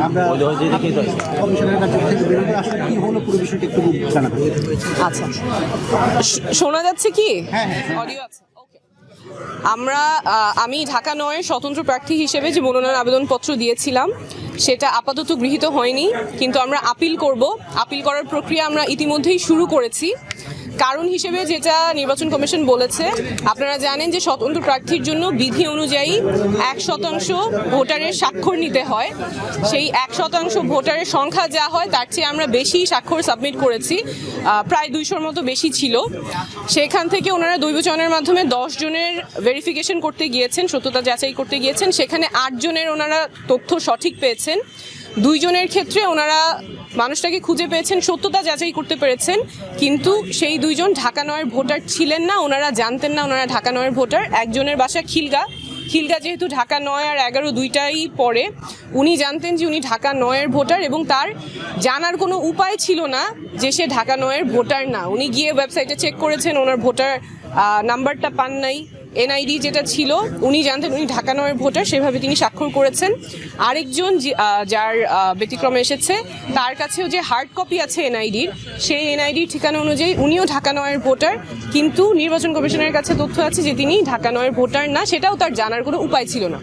আমরা কমিশনের কাছে বেরোবে আসলে কি হলো পুরো বিষয়টা একটু জানাবেন আচ্ছা। শ- শোনা যাচ্ছে কি? হ্যাঁ, হ্যাঁ। অডিও আছে ওকে আমরা আমি ঢাকা নয়ের স্বতন্ত্র প্রার্থী হিসেবে যে মনোনয়ন আবেদনপত্র দিয়েছিলাম সেটা আপাতত গৃহীত হয়নি কিন্তু আমরা আপিল করব। আপিল করার প্রক্রিয়া আমরা ইতিমধ্যেই শুরু করেছি। কারণ হিসেবে যেটা নির্বাচন কমিশন বলেছে, আপনারা জানেন যে স্বতন্ত্র প্রার্থীর জন্য বিধি অনুযায়ী এক শতাংশ ভোটারের স্বাক্ষর নিতে হয়। সেই এক শতাংশ ভোটারের সংখ্যা যা হয়, তার চেয়ে আমরা বেশি স্বাক্ষর সাবমিট করেছি। প্রায় দুইশোর মতো বেশি ছিল। সেখান থেকে ওনারা দৈবচয়নের মাধ্যমে দশ জনের ভেরিফিকেশন করতে গিয়েছেন, সত্যতা যাচাই করতে গিয়েছেন। সেখানে আটজনের ওনারা তথ্য সঠিক পেয়েছেন। দুইজনের ক্ষেত্রে ওনারা মানুষটাকে খুঁজে পেয়েছেন, সত্যতা যাচাই করতে পেরেছেন, কিন্তু সেই দুইজন ঢাকা নয়ের ভোটার ছিলেন না, ওনারা জানতেন না ওনারা ঢাকা নয়ের ভোটার। একজনের বাসা খিলগা। খিলগা যেহেতু ঢাকা নয় আর এগারো দুইটাই পড়ে, উনি জানতেন যে উনি ঢাকা নয়ের ভোটার এবং তার জানার কোনো উপায় ছিল না যে সে ঢাকা নয়ের ভোটার না। উনি গিয়ে ওয়েবসাইটে চেক করেছেন, ওনার ভোটার নাম্বারটা পান নাই। এনআইডি যেটা ছিল, উনি জানতেন উনি ঢাকা নয়ের ভোটার, সেভাবে তিনি স্বাক্ষর করেছেন। আরেকজন যার ব্যতিক্রম এসেছে, তার কাছেও যে হার্ড কপি আছে এনআইডির সেই এনআইডির ঠিকানা অনুযায়ী উনিও ঢাকা নয়ের ভোটার, কিন্তু নির্বাচন কমিশনের কাছে তথ্য আছে যে তিনি ঢাকা নয়ের ভোটার না, সেটাও তার জানার কোনো উপায় ছিল না।